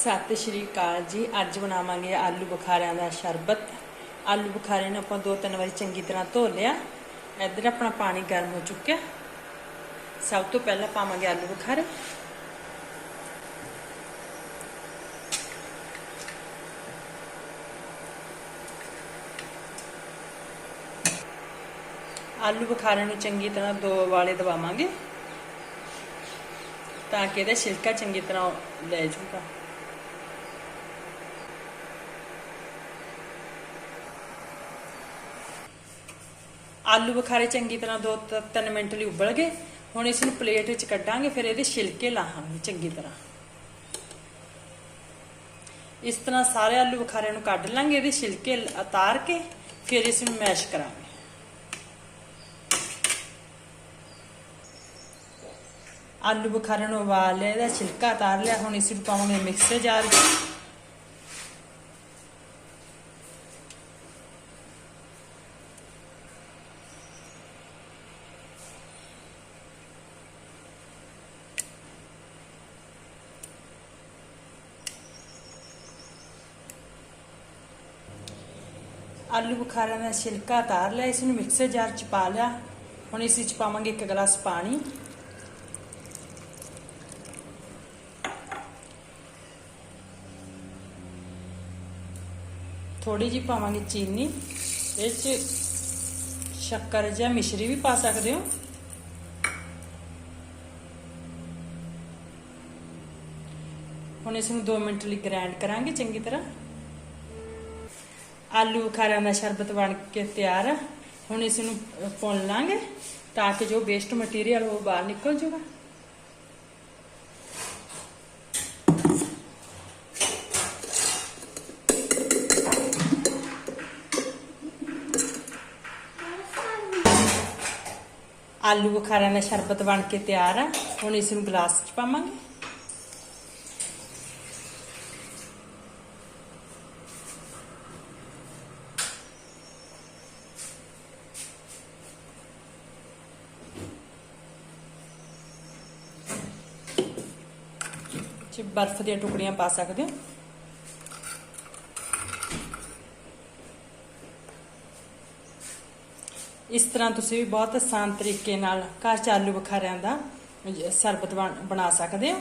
ਸਤਿ ਸ਼੍ਰੀ ਅਕਾਲ ਜੀ। ਅੱਜ ਬਣਾਵਾਂਗੇ ਆਲੂ ਬੁਖਾਰਿਆਂ ਦਾ ਸ਼ਰਬਤ। ਆਲੂ ਬੁਖਾਰੇ ਨੂੰ ਆਪਾਂ ਦੋ ਤਿੰਨ ਵਾਰੀ ਚੰਗੀ ਤਰ੍ਹਾਂ ਧੋ ਲਿਆ। ਇੱਧਰ ਆਪਣਾ ਪਾਣੀ ਗਰਮ ਹੋ ਚੁੱਕਿਆ। ਸਭ ਤੋਂ ਪਹਿਲਾਂ ਪਾਵਾਂਗੇ ਆਲੂ ਬੁਖਾਰੇ। ਆਲੂ ਬੁਖਾਰੇ ਨੂੰ ਚੰਗੀ ਤਰ੍ਹਾਂ ਦੋ ਵਾਲੇ ਦਵਾਵਾਂਗੇ। ਤਾਂ ਕਿ ਇਹਦਾ ਛਿਲਕਾ ਚੰਗੀ ਤਰ੍ਹਾਂ ਲੈ ਜਾਊਗਾ। ਆਲੂ ਬੁਖਾਰੇ ਚੰਗੀ ਤਰ੍ਹਾਂ 2-3 ਮਿੰਟ ਲਈ ਉਬਲ ਗਏ। ਹੁਣ ਇਸ ਨੂੰ ਪਲੇਟ ਵਿੱਚ ਕੱਢਾਂਗੇ, ਫਿਰ ਇਹਦੇ ਛਿਲਕੇ ਲਾਹਾਂਗੇ ਚੰਗੀ ਤਰ੍ਹਾਂ। ਇਸ ਤਰ੍ਹਾਂ ਸਾਰੇ ਆਲੂ ਬੁਖਾਰੇ ਨੂੰ ਕੱਢ ਲਾਂਗੇ, ਇਹਦੇ ਛਿਲਕੇ ਉਤਾਰ ਕੇ, ਫਿਰ ਇਸ ਨੂੰ ਮੈਸ਼ ਕਰਾਂਗੇ। ਆਲੂ ਬੁਖਾਰੇ ਨੂੰ ਉਬਾਲ ਲਿਆ, ਇਹਦਾ ਛਿਲਕਾ ਉਤਾਰ ਲਿਆ, ਹੁਣ ਇਸ ਨੂੰ ਪਾਵਾਂਗੇ ਮਿਕਸਰ ਜਾਰ ਵਿੱਚ। ਆਲੂ ਬੁਖਾਰਿਆਂ ਦਾ ਛਿਲਕਾ ਤਾਰ ਲਿਆ ਇਸ ਨੂੰ ਮਿਕਸਰ ਜਾਰ ਚ ਪਾ ਲਿਆ। ਹੁਣ ਇਸ ਵਿੱਚ ਪਾਵਾਂਗੇ ਇੱਕ ਗਲਾਸ ਪਾਣੀ। ਥੋੜੀ ਜਿਹੀ ਪਾਵਾਂਗੇ ਚੀਨੀ। ਇਹ ਚ ਸ਼ੱਕਰ ਜਾਂ ਮਿਸ਼ਰੀ ਵੀ ਪਾ ਸਕਦੇ ਹੋ। ਹੁਣ ਇਸ ਨੂੰ 2 ਮਿੰਟ ਲਈ ਗ੍ਰਾਈਂਡ ਕਰਾਂਗੇ ਚੰਗੀ ਤਰ੍ਹਾਂ। ਆਲੂ ਬੁਖਾਰਿਆਂ ਦਾ ਸ਼ਰਬਤ ਬਣ ਕੇ ਤਿਆਰ ਆ। ਹੁਣ ਇਸ ਨੂੰ ਭੁੰਨ ਲਾਂਗੇ ਤਾਂ ਕਿ ਜੋ ਵੇਸਟ ਮਟੀਰੀਅਲ ਉਹ ਬਾਹਰ ਨਿਕਲ ਜਾਊਗਾ। ਆਲੂ ਬੁਖਾਰਿਆਂ ਦਾ ਸ਼ਰਬਤ ਬਣ ਕੇ ਤਿਆਰ ਆ। ਹੁਣ ਇਸ ਨੂੰ ਗਲਾਸ 'ਚ ਪਾਵਾਂਗੇ। ਚ ਬਰਫ਼ ਦੀਆਂ ਟੁਕੜੀਆਂ ਪਾ ਸਕਦੇ ਹੋ। ਇਸ ਤਰ੍ਹਾਂ ਤੁਸੀਂ ਵੀ ਬਹੁਤ ਆਸਾਨ ਤਰੀਕੇ ਨਾਲ ਘਰ ਚ ਆਲੂ ਬੁਖਾਰਿਆਂ ਦਾ ਸ਼ਰਬਤ ਬਣਾ ਸਕਦੇ ਹੋ।